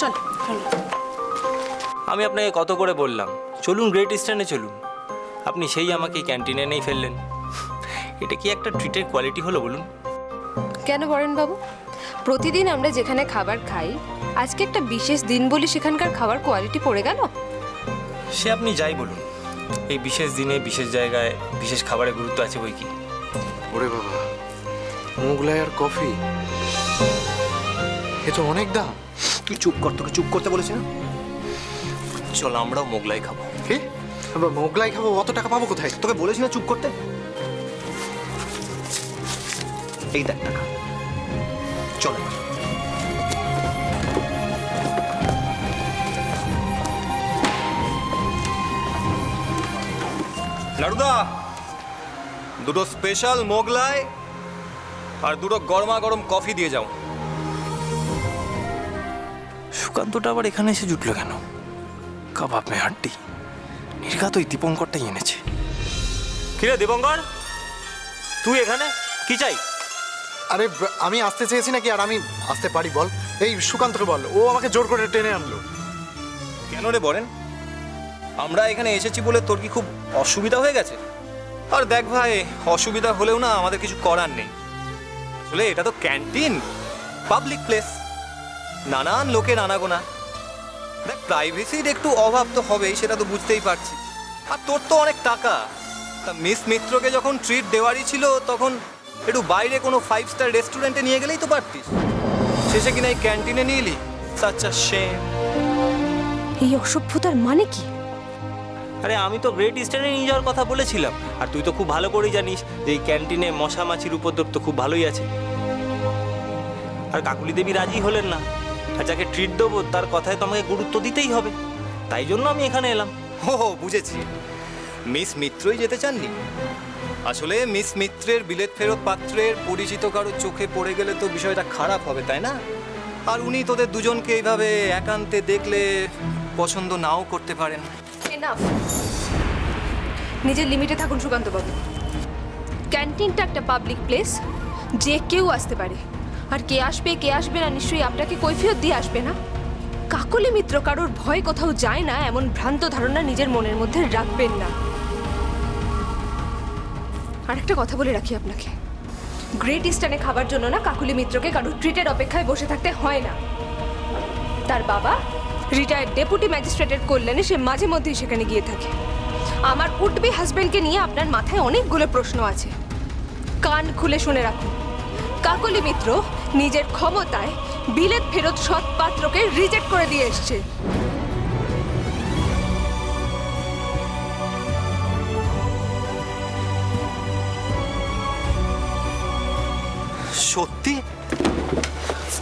চল আমি আপনাকে কত করে বললাম? চলুন গ্রেট ইস্টার্নে চলুন। আপনি সেই আমাকে ক্যান্টিনে নেই ফেললেন। এটা কি একটা ট্রিটের কোয়ালিটি হলো বলুন? কেন বরেন বাবু প্রতিদিন আমরা যেখানে খাবার খাই আজকে একটা বিশেষ দিন বলে সেখানকার খাবার কোয়ালিটি পড়ে গেল? সে আপনি যাই বলুন। এই বিশেষ দিনে বিশেষ জায়গায় বিশেষ খাবারের গুরুত্ব আছে বই কি? ওরে বাবা মোগলাই আর কফি? এ তো অনেক দাম। তুই চুপ কর তোকে চুপ করতে বলেছি না? চলো আমরাও মোগলাই খাব। কি? আমরা মোগলাই খাব অত টাকা পাবো কোথায়? তোকে বলেছি না চুপ করতে? এই দেখ টাকা। চল এবার। নারুদা দুটো স্পেশাল মোগলাই আর দুটো গরমা গরম কফি দিয়ে যাও। সুকান্তটা আবার এখানে এসে জুটলো কেন? কাবাব মে হাড্ডি। নির্ঘাত ওই দীপঙ্করটাই এনেছে। কিরে দীপঙ্কর? তুই এখানে? কি চাই? আরে আমি আসতে চেয়েছি নাকি আর আমি আসতে পারি বল? এই সুকান্তকে বল ও আমাকে জোর করে টেনে আনলো। কেন রে বলেন আমরা এখানে এসেছি বলে তোর কি খুব অসুবিধা হয়ে গেছে? আর দেখ ভাই অসুবিধা হলেও না আমাদের কিছু করার নেই। আসলে এটা তো ক্যান্টিন পাবলিক প্লেস নানান লোকের আনাগোনা দেখ প্রাইভেসির একটু অভাব তো হবেই সেটা তো বুঝতেই পারছি। আর তোর তো অনেক টাকা। তা মিস মিত্রকে যখন ট্রিট দেওয়ারই ছিল তখন একটু বাইরে কোনো ফাইভ স্টার রেস্টুরেন্টে নিয়ে গেলেই তো পারতিস। শেষে কিনা এই ক্যান্টিনে নিয়ে এলি? সাচ্চা শেম এই অসভ্যতার মানে কি? আরে আমি তো গ্রেট ইস্টার্নে নিয়ে যাওয়ার কথা বলেছিলাম। আর তুই তো খুব ভালো করেই জানিস যে এই ক্যান্টিনে মশা মাছির উপদ্রব তো খুব ভালোই আছে। আর কাকুলি দেবী রাজি হলেন না। আর যাকে ট্রিট দেবো তার কথায় তো আমাকে গুরুত্ব দিতেই হবে। তাই জন্য আমি এখানে এলাম। ও বুঝেছি। মিস মিত্রই যেতে চাননি? আসলে মিস মিত্রের বিলেত ফেরত পাত্রের পরিচিত কারও চোখে পড়ে গেলে তো বিষয়টা খারাপ হবে তাই না? আর উনি তোদের দুজনকে এইভাবে একান্তে দেখলে পছন্দ নাও করতে পারেন। এনাফ নিজের লিমিটে থাকুন সুকান্ত বাবু ক্যান্টিনটা একটা পাবলিক প্লেস যে কেউ আসতে পারে। আর কে আসবে কে আসবে না, নিশ্চয়ই আপনাকে কৈফিয়ত দিয়ে আসবে না? কাকলি মিত্র কারোর ভয় কোথাও যায় না, এমন ভ্রান্ত ধারণা নিজের মনের মধ্যে রাখবেন না। আরেকটা কথা বলে রাখি আপনাকে। গ্রেট ইস্টার্নে খাবার জন্য না কাকুলি মিত্রকে কারোর ট্রিটের অপেক্ষায় বসে থাকতে হয় না। তার বাবা রিটায়ার্ড ডেপুটি ম্যাজিস্ট্রেটের কল্যাণে সে মাঝে মধ্যেই সেখানে গিয়ে থাকে। আমার উঠবি হাজবেন্ডকে নিয়ে আপনার মাথায় অনেকগুলো প্রশ্ন আছে। কান খুলে শুনে রাখুন। কাকলি মিত্র নিজের ক্ষমতায় বিলেত ফেরত সৎ পাত্রকে রিজেক্ট করে দিয়ে এসছে। সত্যি?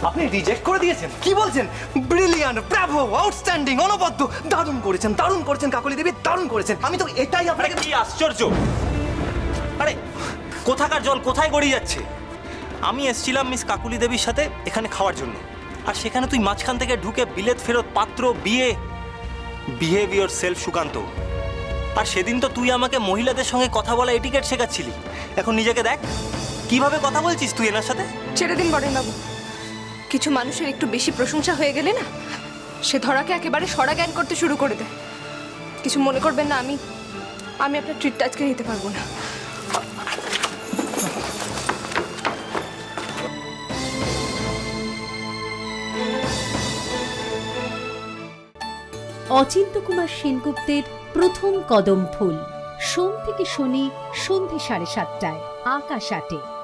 আপনি রিজেক্ট করে দিয়েছেন? কি বলছেন? ব্রিলিয়ান্ট ব্রাভো আউটস্ট্যান্ডিং অনবদ্য দারুণ করেছেন দারুণ করেছেন কাকলি দেবী দারুণ করেছেন। আমি তো এটাই আপনাকে কি আশ্চর্য? আরে কোথাকার জল কোথায় গড়িয়ে যাচ্ছে? আমি এসছিলাম মিস কাকুলি দেবীর সাথে এখানে খাওয়ার জন্য। আর সেখানে তুই মাঝখান থেকে ঢুকে বিলেত ফেরত পাত্র, বিয়ে বিহেভিয়র সেলফ সুকান্ত। আর সেদিন তো তুই আমাকে মহিলাদের সঙ্গে কথা বলা এটিকেট শেখাচ্ছিলি। এখন নিজেকে দেখ, কীভাবে কথা বলছিস তুই এনার সাথে? ছেড়ে দিন বড়েন বাবু কিছু মানুষের একটু বেশি প্রশংসা হয়ে গেলে না, সে ধরাকে একেবারে সরা জ্ঞান করতে শুরু করে দেয়। কিছু মনে করবেন না আমি আমি আপনার ট্রিটটা আজকে নিতে পারব না। অচিন্ত কুমার সেনগুপ্তের প্রথম কদম ফুল। সোম থেকে শনি সন্ধে সাড়ে সাতটায় আকাশ আটে।